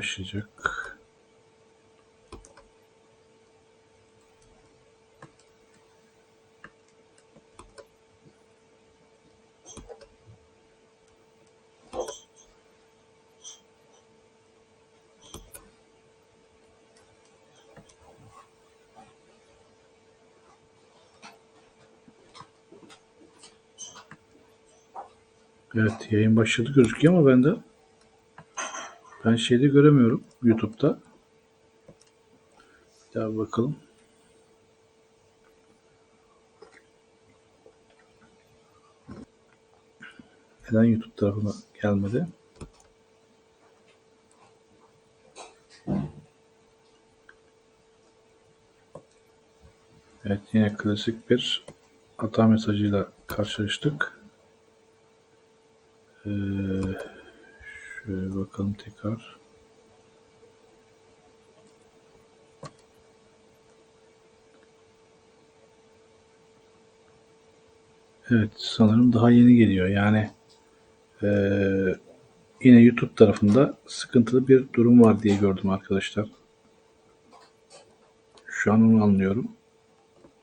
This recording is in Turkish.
başlayacak. Evet yayın başladı gözüküyor ama bende ben şeyde göremiyorum YouTube'da. Bir daha bakalım. Neden YouTube tarafına gelmedi? Evet yine klasik bir hata mesajıyla karşılaştık. Ee, şöyle bakalım tekrar. Evet sanırım daha yeni geliyor. Yani eee, yine YouTube tarafında sıkıntılı bir durum var diye gördüm arkadaşlar. Şu an onu anlıyorum.